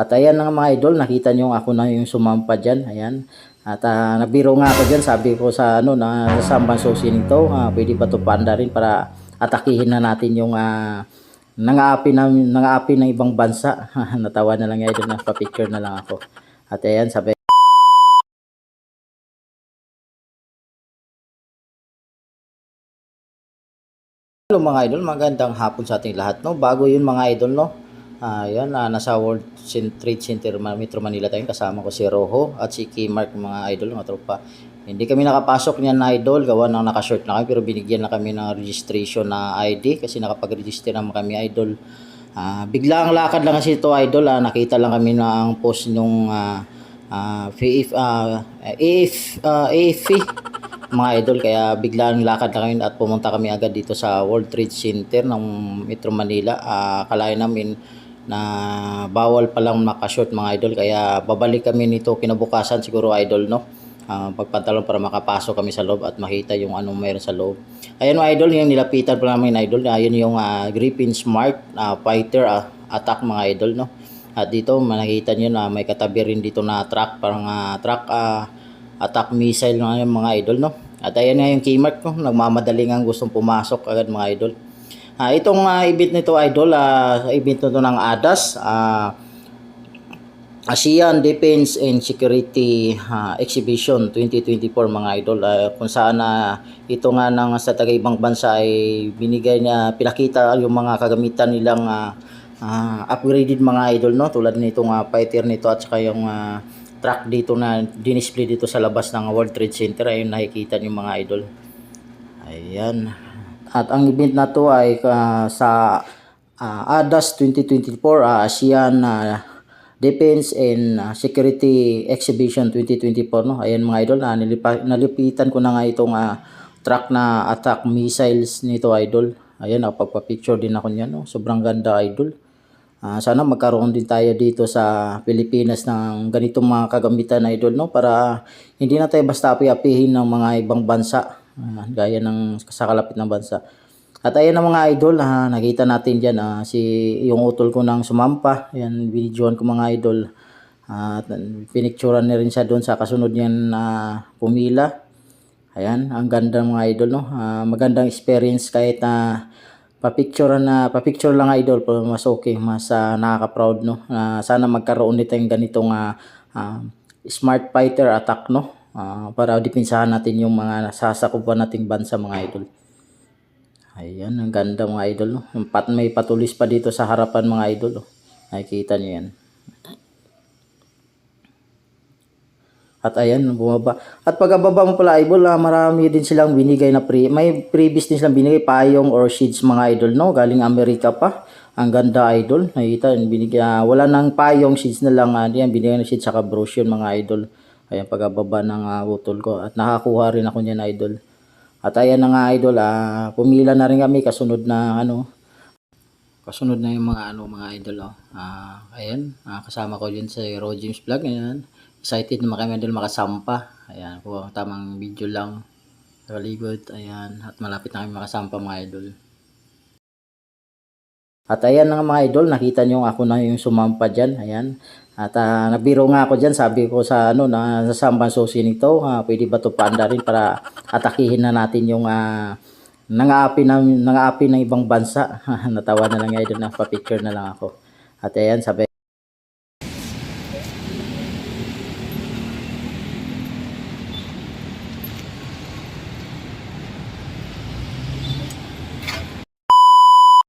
At ayan nga mga idol, nakita nyo ako na yung sumampa dyan. Ayan. At ah, nagbiro nga ako dyan, sabi ko sa ano na sa Samban Susi nito, ah, pwede ba ito panda rin para atakihin na natin yung ah, nangaapi na nangaapi ng ibang bansa. Natawa na lang idol na pa-picture na lang ako. At ayan, sabi Hello mga idol, magandang hapon sa ating lahat no. Bago 'yun mga idol no. Ah, yan, ah, nasa World Trade Center Metro Manila tayo. Kasama ko si Rojo at si Kmark mga idol, mga tropa. Hindi kami nakapasok niyan na idol, gawa ng naka-short na kami pero binigyan na kami ng registration na ID kasi nakapag-register naman kami idol. Ah, bigla ang lakad lang kasi ito idol, ah, nakita lang kami na ang post nung ah, ah, FIF, ah, AF, ah, AFE mga idol. Kaya biglang lakad na kami at pumunta kami agad dito sa World Trade Center ng Metro Manila. Uh, kalain namin na bawal palang makashort mga idol. Kaya babalik kami nito kinabukasan siguro idol no? Uh, pagpantalon para makapasok kami sa loob at makita yung anong mayroon sa loob. Ayan mga idol yung nilapitan pa namin idol ayun yung uh, Griffin Smart uh, fighter uh, attack mga idol no? At dito makikita nyo na may katabi rin dito na truck parang uh, truck uh, attack missile mga mga idol no? At ayan nga yung keymark no? Nagmamadali nga gustong pumasok agad mga idol ah itong uh, event nito idol ah event nito ng ADAS ah ASEAN Defense and Security ah, Exhibition 2024 mga idol. Ah, kung saan na ito nga ng sa taga-ibang bansa ay binigay niya pinakita yung mga kagamitan nilang ah, ah, upgraded mga idol no? Tulad nitong uh, fighter nito at saka yung ah, truck dito na dinisplay dito sa labas ng World Trade Center ayun nakikita niyo mga idol. Ayan at ang event na to ay ah, sa ah, ADAS 2024 ah, ASEAN ah, Defense and Security Exhibition 2024 no? Ayan mga idol nilipa, nalipitan ko na nga itong ah, truck na attack missiles nito idol. Ayan nakapagpa-picture din ako niyan no? Sobrang ganda idol. Ah, sana magkaroon din tayo dito sa Pilipinas ng ganitong mga kagamitan idol no? Para hindi na tayo basta api-apihin ng mga ibang bansa ah, gaya ng sa kalapit ng bansa. At ayan ang mga idol, ha, nakita natin diyan ah, si yung utol ko ng sumampa, yan videoan ko mga idol. At pinicturean na rin siya doon sa kasunod niyan na pumila. Ayan, ang ganda mga idol no. Ah, magandang experience kahit na pa-picture na pa-picture lang idol pero mas okay, mas ah, nakaka-proud no. Ah, sana magkaroon nito yung ganitong ah, ah, smart fighter attack no. Ah, para depensahan natin yung mga nasasakupan nating bansa mga idol. Ayan, ang ganda mga idol no. Yung Pat may patulis pa dito sa harapan mga idol. Oh. Nakikita niyo yan. At ayan, bumaba. At pagkababa mo pala, idol, ah, marami din silang binigay na pre. May previous din silang binigay payong or sheets mga idol, no? Galing Amerika pa. Ang ganda, idol. Nakita, binigay, ah, wala nang payong sheets na lang. Uh, yan, binigay na sheets saka brochure mga idol. Ayan, pagkababa ng uh, utol ko. At nakakuha rin ako niyan, idol. At ayan na nga, idol, ah, pumila na rin kami kasunod na, ano, kasunod na yung mga ano mga idol oh. Ah, ayan, ah, kasama ko din sa Raw James Vlog ayan. Excited naman kami idol makasampa. Ayan, ang tamang video lang. Really good. Ayan, at malapit na kami makasampa mga idol. At ayan nga mga idol, nakita nyo ako na yung sumampa dyan. Ayan. At ah, nagbiro nga ako dyan, sabi ko sa ano na sa Samban Susi nito, ah, pwede ba ito panda rin para atakihin na natin yung ah, nangaapi na nangaapi ng ibang bansa. Natawa na lang idol na pa-picture na lang ako. At ayan, sabi